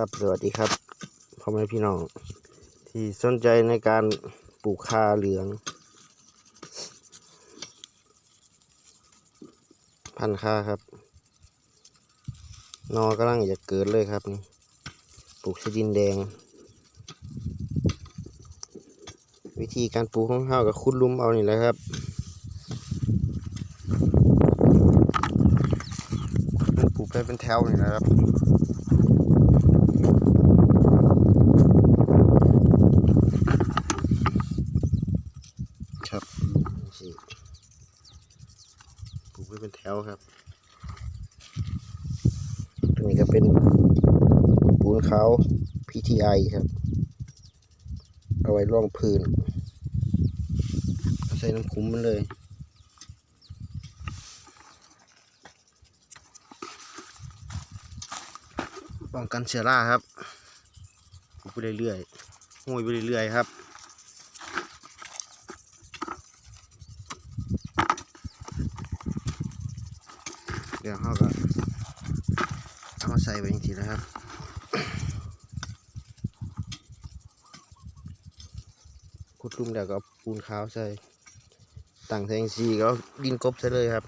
ครับสวัสดีครับพ่อแม่พี่น้อง ที่สนใจในการปลูกคาเหลือง พันธุ์คาครับ นอกำลังจะเกิดเลยครับนี่ปลูกชดินแดง วิธีการปลูกของเขากับคุดลุมเอานี่แหละครับมันปลูกไปเป็นแถวนี่นะครับ ครับสิปลูกไว้เป็นแถวครับตัวนี้ก็เป็นปูนขาว PTI ครับ เอาไว้ร่องพื้น ใส่น้ำคุ้มมันเลยป้องกันเชื้อราครับปลูกไปเรื่อยๆห้อยไปเรื่อยๆครับ ดี๋ยวเขาก็เอามาใส่ไปจริงๆนะครับขุดลุ่มแล้วก็เอาปูนขาวใส่ตั้งแทงซีก็ดินกบใส่เลยครับ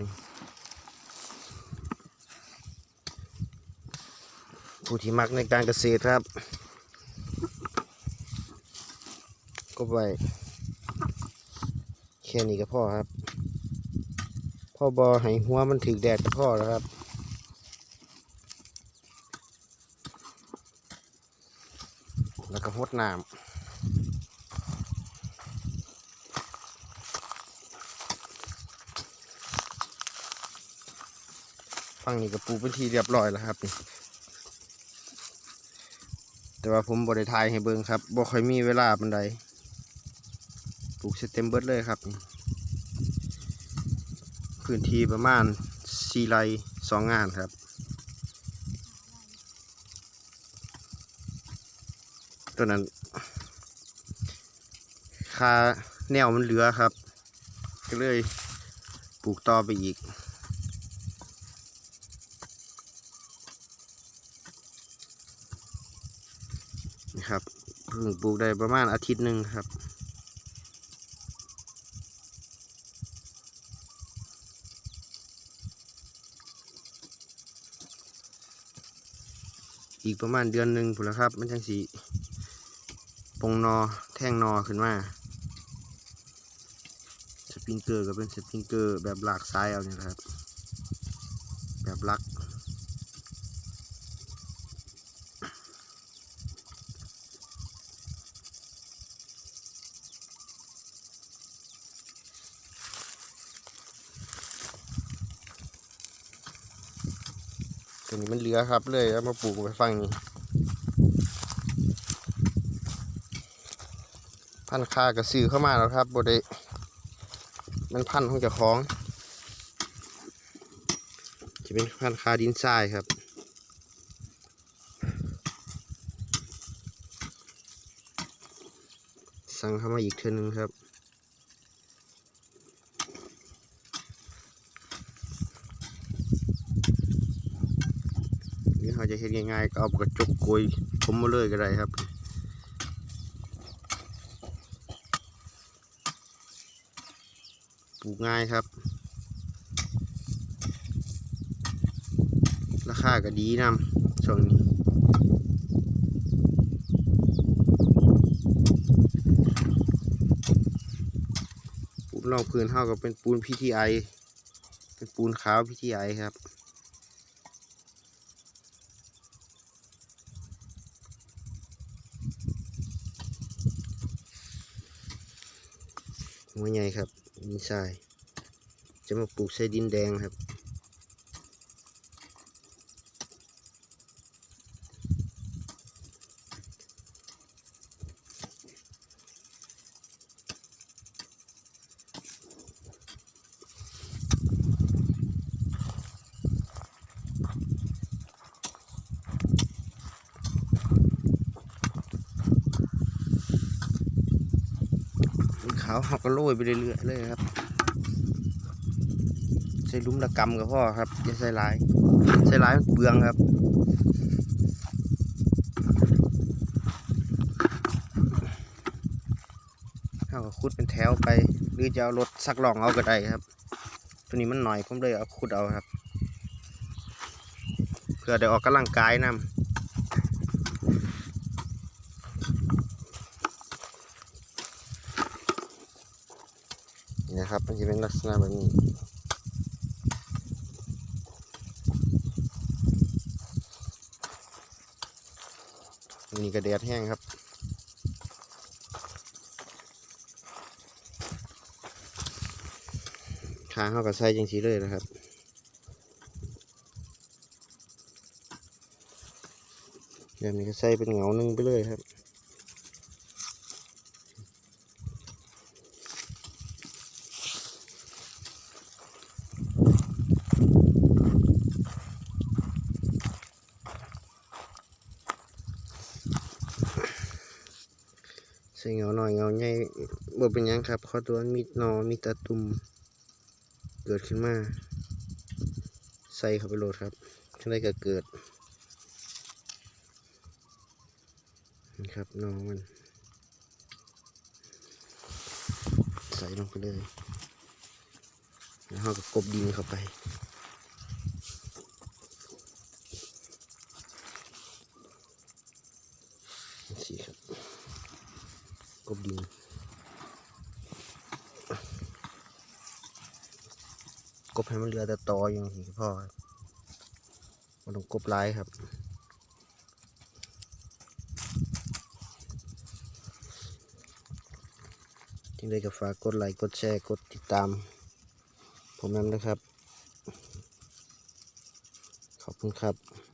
ผู้ที่มักในการเกษตรครับกบไว้แค่นี้ก็พอครับ พ่อบอให้หัวมันถึกแดดก็พอแล้วครับแล้วก็หดน้ำฟังนี่ก็ปลูกเป็นทีเรียบร้อยแล้วครับนี่แต่ว่าผมบริทายให้เบิ่งครับบ่ค่อยมีเวลาบันไดปลูกเสร็จเต็มเบิดเลยครับ พื้นที่ประมาณสี่ไร่สองงานครับ ตัวนั้นค่าแนวมันเหลือครับ ก็เลยปลูกต่อไปอีกนี่ครับเพิ่งปลูกได้ประมาณอาทิตย์หนึ่งครับ อีกประมาณเดือนหนึ่งผุนละครับ มันจังสีปงนอแท่งนอขึ้นมาสปริงเกอร์ก็เป็นสปริงเกอร์แบบหลากซ้ายเอาเนี่ยแหละครับ แบบลัก ตัวนี้มันเหลือครับเลยเอามาปลูกไว้ฟังนี้พันธุ์คากระสือเข้ามาแล้วครับบไดมันพันธุ์ของเจ้าของจะเป็นพันธุ์คาดินทรายครับสั่งเข้ามาอีกเทือนึงครับ รือเขาจะเห็นง่ายๆก็เอากระจกโกยผมมาเลยก็ได้ครับปลูกง่ายครับ ราคาก็ดีนำช่วงนี้ปูนรองพื้นเท่ากับเป็นปูน PTI เป็นปูนขาว PTI ครับ หัวใหญ่ครับดินทราย จะมาปลูกใส่ดินแดงครับ เอาผักก็โรยไปเรื่อยๆเลยครับ ใส่ลุ้มตะกำกับพ่อครับอย่าใส่ลาย ใส่ลายเปลืองครับเอาขุดเป็นแถวไปหรือจะเอารถซักหลองเอาก็ได้ครับ ตัวนี้มันหน่อยผมเลยเอาขุดเอาครับ เพื่อได้ออกกำลังกายนำ นะครับ มันจะเป็นลักษณะแบบนี้นี่ก็แดดแห้งครับขาเขาก็ใส่จังสีเลยนะครับเดี๋ยวนี้ก็ใส่เป็นเหงาหนึ่งไปเลยครับ ใส่เงาหน่อยเงาใหญ่บ่เป็นยังครับเพราะตัวมันมีหนอมีตะตุ่มเกิดขึ้นมา ใส่เข้าไปโหลดครับทั้งได้ก็เกิดนี่ครับหนอมัน ใส่ลงไปเลยแล้วเราก็กบดินเข้าไปสีครับ กบดินกบให้มันเหลือแต่ตออย่างนี้พ่อมันต้องกบร้ายครับที่ได้ก็ฝากกดไลค์กดแชร์กดติดตาม ผมนั้นนะครับ ขอบคุณครับ